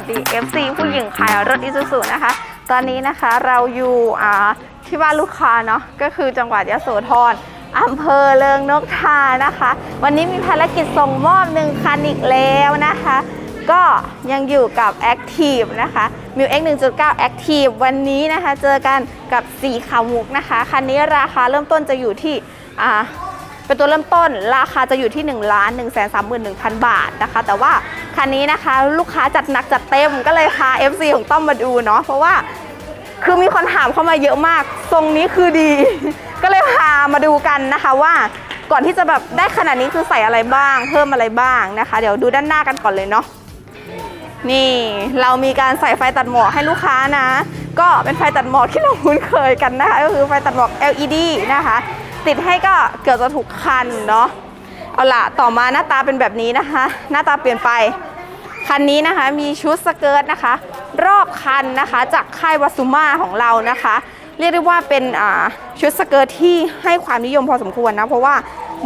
วัสดี FC ผู้หญิงขายรถอิซูซุนะคะ ตอนนี้นะคะเราอยู่ที่บ้านลูกค้าเนาะก็คือจังหวัดยะโสธรอำเภอเลิงนกทานะคะ วันนี้มีภารกิจส่งมอบหนึ่งคันอีกแล้วนะคะ ก็ยังอยู่กับ Active นะคะมิว X 1.9 Active วันนี้นะคะ เจอกันกับสีขาวมุกนะคะ คันนี้ราคาเริ่มต้นจะอยู่ที่อ่า เป็นตัวเริ่มต้นราคาจะอยู่ที่1นึ่งล้านหนึ่งแสนสามหมื่นหนึ่งพันบาทนะคะ แต่ว่าคันนี้นะคะลูกค้าจัดหนักจัดเต็มก็เลยพา FC ของต้อมมาดูเนาะเพราะว่าคือมีคนถามเข้ามาเยอะมาก ทรงนี้คือดี ก็เลยพามาดูกันนะคะว่าก่อนที่จะแบบได้ขนาดนี้คือใส่อะไรบ้าง เพิ่มอะไรบ้างนะคะ เดี๋ยวดูด้านหน้ากันก่อนเลยเนาะนี่เรามีการใส่ไฟตัดหมอกให้ลูกค้านะ ก็เป็นไฟตัดหมอกที่เราคุ้นเคยกันนะคะ ก็คือไฟตัดหมอก LED นะคะ ติดให้ก็เกือบจะถูกคันเนาะเอาล่ะต่อมาหน้าตาเป็นแบบนี้นะคะ หน้าตาเปลี่ยนไป คันนี้นะคะมีชุดสเกิร์ตนะคะ รอบคันนะคะจากค่ายวัสุมาของเรานะคะ เรียกได้ว่าเป็นอ่าชุดสเกิร์ตที่ให้ความนิยมพอสมควรนะ เพราะว่า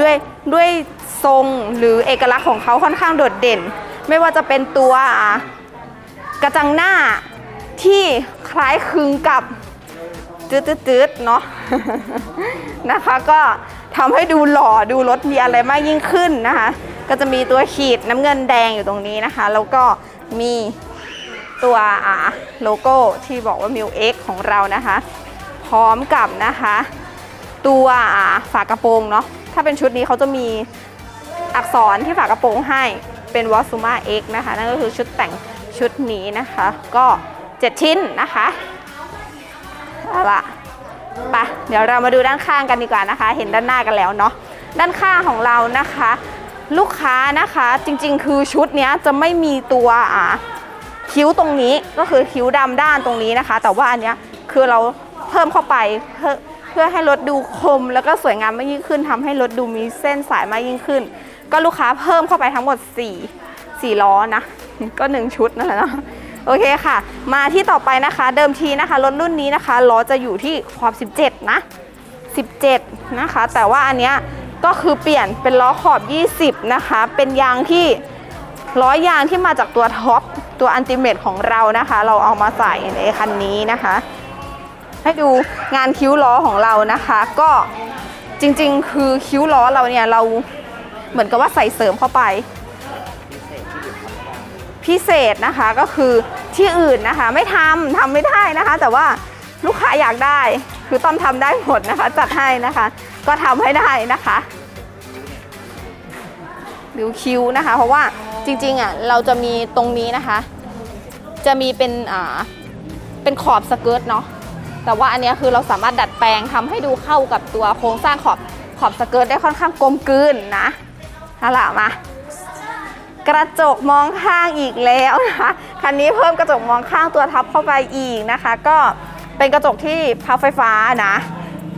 ด้วยด้วยทรงหรือเอกลักษณ์ของเขาค่อนข้างโดดเด่น ไม่ว่าจะเป็นตัวกระจังหน้าที่คล้ายคลึงกับจืดๆเนาะ นะคะก็ทำให้ดูหล่อดูรถมีอะไรมากยิ่งขึ้นนะคะ ก็จะมีตัวขีดน้ำเงินแดงอยู่ตรงนี้นะคะ แล้วก็มีตัวอ่าโลโก้ที่บอกว่า m ิ l X ของเรานะคะ พร้อมกับนะคะ ตัวอ่าฝากระโปรงเนาะถ้าเป็นชุดนี้เขาจะมีอักษรที่ฝากระโปรงให้เป็น w a s u m a X นะคะ นั่นก็คือชุดแต่งชุดนี้นะคะ ก็ 7 ชิ้นนะคะเอาละ ไปเดี๋ยวเรามาดูด้านข้างกันดีกว่านะคะ เห็นด้านหน้ากันแล้วเนาะด้านข้างของเรานะคะ ลูกค้านะคะจริงๆ คือชุดนี้จะไม่มีตัวอ่าคิ้วตรงนี้ก็คือคิ้วดำด้านตรงนี้นะคะ แต่ว่าอันเนี้ยคือเราเพิ่มเข้าไปเพื่อเพื่อให้รถดูคม แล้วก็สวยงามมากยิ่งขึ้นทำให้รถดูมีเส้นสายมากยิ่งขึ้น ก็ลูกค้าเพิ่มเข้าไปทั้งหมด4 4ล้อนะ ก็ 1 ชุดนั่นแหละเนาะ โอเคค่ะ มาที่ต่อไปนะคะ เดิมทีนะคะรถรุ่นนี้นะคะล้อจะอยู่ที่ขอบ 17 นะ 17 นะคะ แต่ว่าอันเนี้ยก็คือเปลี่ยนเป็นล้อขอบ 20 นะคะ เป็นยางที่ล้อยางที่มาจากตัวท็อปตัวอันติเมตของเรานะคะ เราเอามาใส่ในคันนี้นะคะ ให้ดูงานคิ้วล้อของเรานะคะ ก็จริงๆ คือคิ้วล้อเราเนี่ยเราเหมือนกับว่าใส่เสริมเข้าไป พิเศษนะคะก็คือที่อื่นนะคะ ไม่ทำทำไม่ได้นะคะ แต่ว่าลูกค้าอยากได้คือต้อมทำได้หมดนะคะจัดให้นะคะ ก็ทำให้ได้นะคะริวคิ้วนะคะ เพราะว่าจริงๆอะเราจะมีตรงนี้นะคะ จะมีเป็นอ่าเป็นขอบสเกิร์ตเนาะแต่ว่าอันนี้คือเราสามารถดัดแปลงทำให้ดูเข้ากับตัวโครงสร้างขอบขอบสเกิร์ตได้ค่อนข้างกลมกลืนนะเอาล่ะมา กระจกมองข้างอีกแล้วนะคะคันนี้เพิ่มกระจกมองข้างตัวทับเข้าไปอีกนะคะ ก็เป็นกระจกที่พับไฟฟ้านะ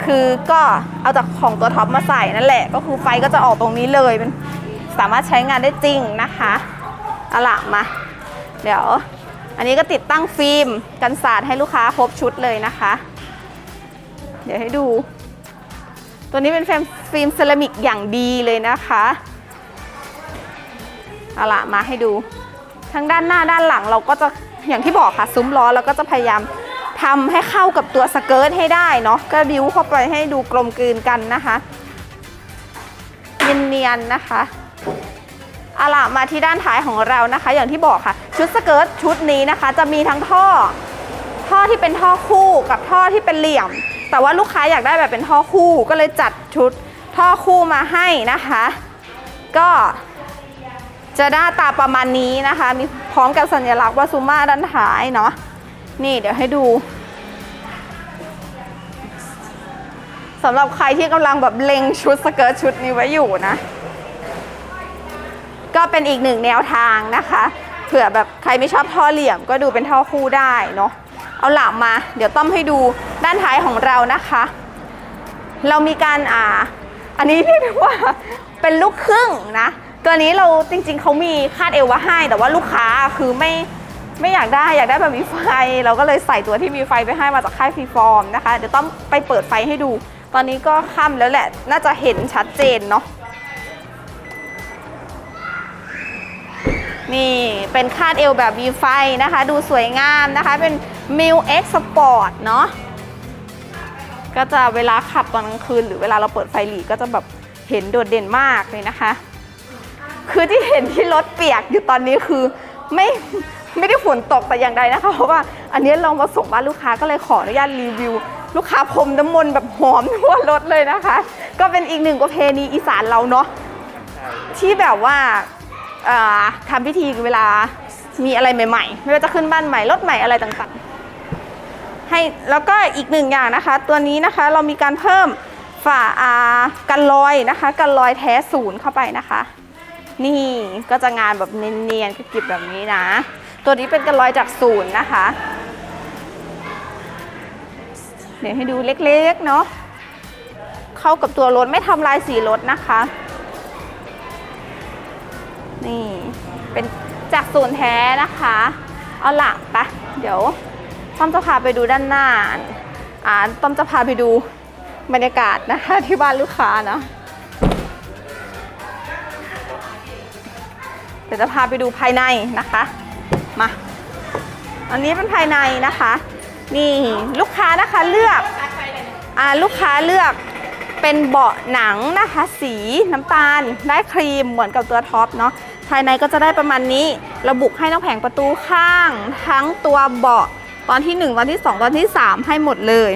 คือก็เอาจากของตัวท็อปมาใส่นั่นแหละ ก็คือไฟก็จะออกตรงนี้เลยเป็นสามารถใช้งานได้จริงนะคะเอาละมา เดี๋ยว อันนี้ก็ติดตั้งฟิล์มกันสาดให้ลูกค้าครบชุดเลยนะคะ เดี๋ยวให้ดู ตัวนี้เป็นฟิล์มฟิล์มเซรามิกอย่างดีเลยนะคะ เอาละมาให้ดูทั้งด้านหน้าด้านหลังเราก็จะอย่างที่บอกค่ะซุ้มล้อเราก็จะพยายามทำให้เข้ากับตัวสเกิร์ตให้ได้เนาะก็บิวเข้าไปให้ดูกลมกลืนกันนะคะเนียนๆนะคะเอาละมาที่ด้านท้ายของเรานะคะ อย่างที่บอกค่ะ ชุดสเกิร์ตชุดนี้นะคะ จะมีทั้งท่อ ท่อที่เป็นท่อคู่กับท่อที่เป็นเหลี่ยม แต่ว่าลูกค้าอยากได้แบบเป็นท่อคู่ก็เลยจัดชุดท่อคู่มาให้นะคะ ก็ จะหน้าตาประมาณนี้นะคะ มีพร้อมกับสัญลักษณ์วาซูมาด้านท้ายเนาะนี่เดี๋ยวให้ดูสำหรับใครที่กำลังแบบเล็งชุดสเกิร์ตชุดนี้ไว้อยู่นะ ก็เป็นอีกหนึ่งแนวทางนะคะ เผื่อแบบใครไม่ชอบท่อเหลี่ยมก็ดูเป็นท่อคู่ได้เนาะเอาหลับมา เดี๋ยวต้อมให้ดูด้านท้ายของเรานะคะ เรามีการอ่า อันนี้เรียกว่าเป็นลูกครึ่งนะ ตัวนี้เราจริงๆ เขามีคาดเอวไว้ให้ แต่ว่าลูกค้าคือไม่ไม่อยากได้อยากได้แบบมีไฟ เราก็เลยใส่ตัวที่มีไฟไปให้มาจากค่ายฟรีฟอร์มนะคะ เดี๋ยวต้องไปเปิดไฟให้ดู ตอนนี้ก็ค่ำแล้วแหละ น่าจะเห็นชัดเจนเนาะนี่เป็นคาดเอวแบบมีไฟนะคะ ดูสวยงามนะคะ เป็น m i l X Sport เนาะก็จะเวลาขับตอนกลางคืน หรือเวลาเราเปิดไฟหลีก็จะแบบเห็นโดดเด่นมากเลยนะคะ คือที่เห็นที่รถเปียกอยู่ตอนนี้คือไม่ไม่ได้ฝนตกแต่อย่างใดนะคะ เพราะว่าอันนี้เรามาส่งบ้านลูกค้าก็เลยขออนุญาตรีวิว ลูกค้าพรมน้ำมนต์แบบหอมทั่วรถเลยนะคะ ก็เป็นอีกหนึ่งประเพณีอีสานเราเนาะที่แบบว่าทำพิธีเวลามีอะไรใหม่ ๆ ไม่ว่าจะขึ้นบ้านใหม่รถใหม่อะไรต่างๆ ให้แล้วก็อีกหนึ่งอย่างนะคะ ตัวนี้นะคะเรามีการเพิ่มฝากันรอยนะคะ กันรอยแท้ศูนย์เข้าไปนะคะ นี่ก็จะงานแบบเนียนๆกริบแบบนี้นะ ตัวนี้เป็นกันรอยจากศูนย์นะคะ เดี๋ยวให้ดูเล็กๆเนาะเข้ากับตัวรถไม่ทำลายสีรถนะคะ นี่เป็นจากศูนย์แท้นะคะ เอาหลักปะเดี๋ยวต้อมจะพาไปดูด้านหน้าอ่าต้อมจะพาไปดูบรรยากาศนะคะที่บ้านลูกค้านะ ดี๋ยวจะพาไปดูภายในนะคะ มา อันนี้เป็นภายในนะคะ นี่ลูกค้านะคะเลือกอ่าลูกค้าเลือกเป็นเบาะหนังนะคะ สีน้ำตาลได้ครีมเหมือนกับตัวท็อปเนาะภายในก็จะได้ประมาณนี้ ระบุให้น้องแผงประตูข้าง ทั้งตัวเบาะตอนที่ 1 ตอนที่ 2 ตอนที่ 3 ให้หมดเลย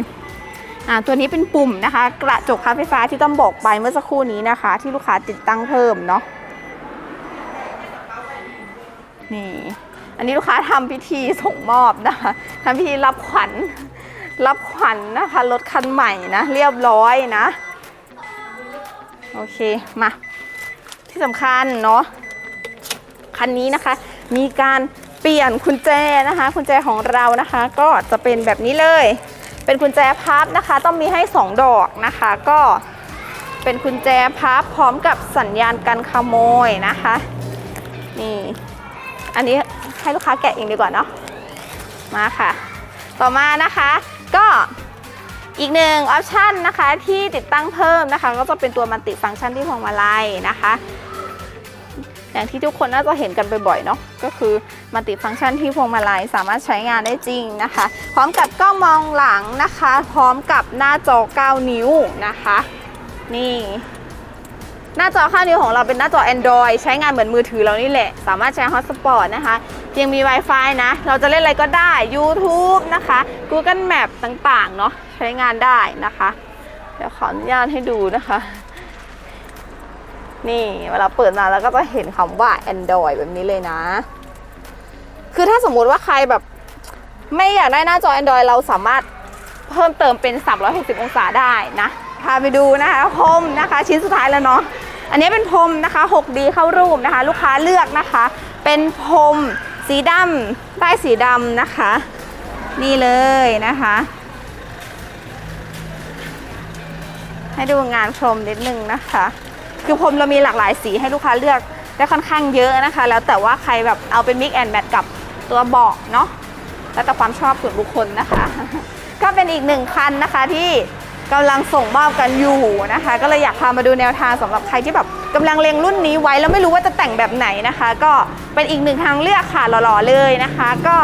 อ่าตัวนี้เป็นปุ่มนะคะ กระจกคับไฟฟ้าที่ต้องบอกไปเมื่อสักครู่นี้นะคะ ที่ลูกค้าติดตั้งเพิ่มเนาะ นี่ อันนี้ลูกค้าทำพิธีส่งมอบนะคะทำพิธีรับขวัญ รับขวัญนะคะรถคันใหม่นะ เรียบร้อยนะ โอเค มา ที่สำคัญเนาะ คันนี้นะคะ มีการเปลี่ยนกุญแจนะคะ กุญแจของเรานะคะ ก็จะเป็นแบบนี้เลย เป็นกุญแจพับนะคะ ต้องมีให้ 2 ดอกนะคะ ก็เป็นกุญแจพับพร้อมกับสัญญาณการขโมยนะคะ นี่ อันนี้ให้ลูกค้าแกะเองดีกว่าเนาะมาค่ะ ต่อมานะคะก็อีกหนึ่งออปชันนะคะที่ติดตั้งเพิ่มนะคะ ก็จะเป็นตัวมัลติฟังก์ชันที่พวงมาลัยนะคะ อย่างที่ทุกคนน่าจะเห็นกันบ่อยๆเนาะก็คือมัลติฟังก์ชันที่พวงมาลัยสามารถใช้งานได้จริงนะคะ พร้อมกับกล้องมองหลังนะคะ พร้อมกับหน้าจอ 9 นิ้วนะคะ นี่ หน้าจอข้างนิ้วของเราเป็นหน้าจอ Android ใช้งานเหมือนมือถือเรานี่แหละ สามารถใช้ Hotspot นะคะยังมี Wi-Fi นะ เราจะเล่นอะไรก็ได้ YouTube นะคะ Google Map ต่างๆ เนาะใช้งานได้นะคะ เดี๋ยวขออนุญาตให้ดูนะคะ นี่เวลาเปิดมาแล้วก็จะเห็นคำว่า Android แบบนี้เลยนะ คือถ้าสมมุติว่าใครแบบ ไม่อยากได้หน้าจอ Android เราสามารถเพิ่มเติมเป็น 360 องศาได้นะพาไปดูนะคะพรมนะคะ ชิ้นสุดท้ายแล้วเนาะ อันนี้เป็นพรมนะคะ 6D เข้ารูปนะคะ ลูกค้าเลือกนะคะ เป็นพรมสีดำใต้สีดำนะคะ นี่เลยนะคะ ให้ดูงานพรมนิดนึงนะคะ คือพรมเรามีหลากหลายสีให้ลูกค้าเลือกได้ค่อนข้างเยอะนะคะ แล้วแต่ว่าใครแบบเอาเป็นมิกแอนแมทกับตัวเบาะเนาะแล้วแต่ความชอบส่วนบุคคลนะคะ ก็เป็นอีกหนึ่งคันนะคะที่ กำลังส่งมอบกันอยู่นะคะ ก็เลยอยากพามาดูแนวทางสำหรับใครที่แบบกำลังเล็งรุ่นนี้ไว้แล้วไม่รู้ว่าจะแต่งแบบไหนนะคะ ก็เป็นอีกหนึ่งทางเลือกค่ะหล่อๆเลยนะคะ ก็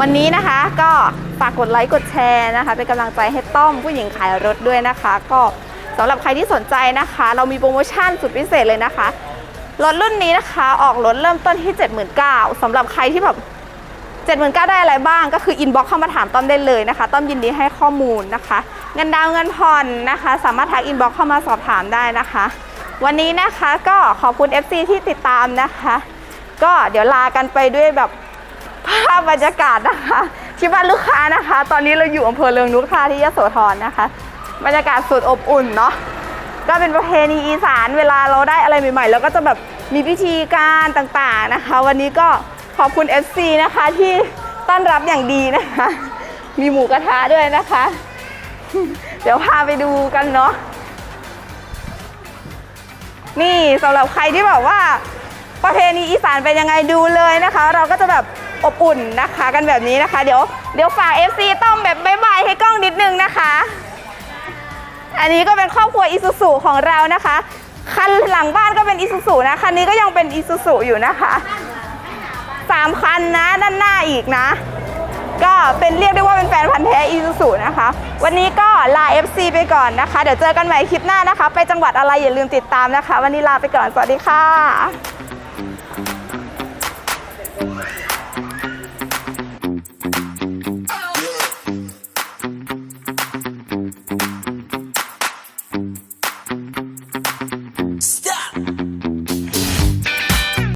วันนี้นะคะก็ฝากกดไลค์กดแชร์นะคะ เป็นกำลังใจให้ต้อมผู้หญิงขายรถด้วยนะคะ ก็สำหรับใครที่สนใจนะคะ เรามีโปรโมชั่นสุดพิเศษเลยนะคะรถรุ่นนี้นะคะ ออกรถเริ่มต้นที่ 79,000สำหรับใครที่แบบ เจ็ดหมื่นเก้าได้อะไรบ้างก็คืออินบ็อกเข้ามาถามต้อมได้เลยนะคะ ต้อมยินดีให้ข้อมูลนะคะ เงินดาวเงินผ่อนนะคะ สามารถทักอินบ็อกเข้ามาสอบถามได้นะคะ วันนี้นะคะก็ขอบคุณ FC ที่ติดตามนะคะ ก็เดี๋ยวลากันไปด้วยแบบภาพบรรยากาศนะคะที่บ้านลูกค้านะคะ ตอนนี้เราอยู่อำเภอเรืองนุกท่าที่ยโสธรนะคะ บรรยากาศสุดอบอุ่นเนาะก็เป็นประเพณีอีสานเวลาเราได้อะไรใหม่ๆเราก็จะแบบมีพิธีการต่างๆนะคะ วันนี้ก็ ขอบคุณ FC นะคะที่ต้อนรับอย่างดีนะคะ มีหมูกระทะด้วยนะคะ เดี๋ยวพาไปดูกันเนาะนี่สำหรับใครที่แบบว่าประเพณีอีสานเป็นยังไงดูเลยนะคะ เราก็จะแบบอบอุ่นนะคะกันแบบนี้นะคะ เดี๋ยวเดี๋ยวฝาก FC ต้อมแบบบายบายให้กล้องนิดนึงนะคะ อันนี้ก็เป็นครอบครัวอิซูซุของเรานะคะ คันหลังบ้านก็เป็นอิซูซุนะคันนี้ก็ยังเป็นอิซูซุอยู่นะคะ 3 คันนะ ด้านหน้าอีกนะ ก็เป็นเรียกได้ว่าเป็นแฟนพันธ์แท้อีซูซูนะคะ วันนี้ก็ลา FC ไปก่อนนะคะ เดี๋ยวเจอกันใหม่คลิปหน้านะคะ ไปจังหวัดอะไรอย่าลืมติดตามนะคะ วันนี้ลาไปก่อน สวัสดีค่ะ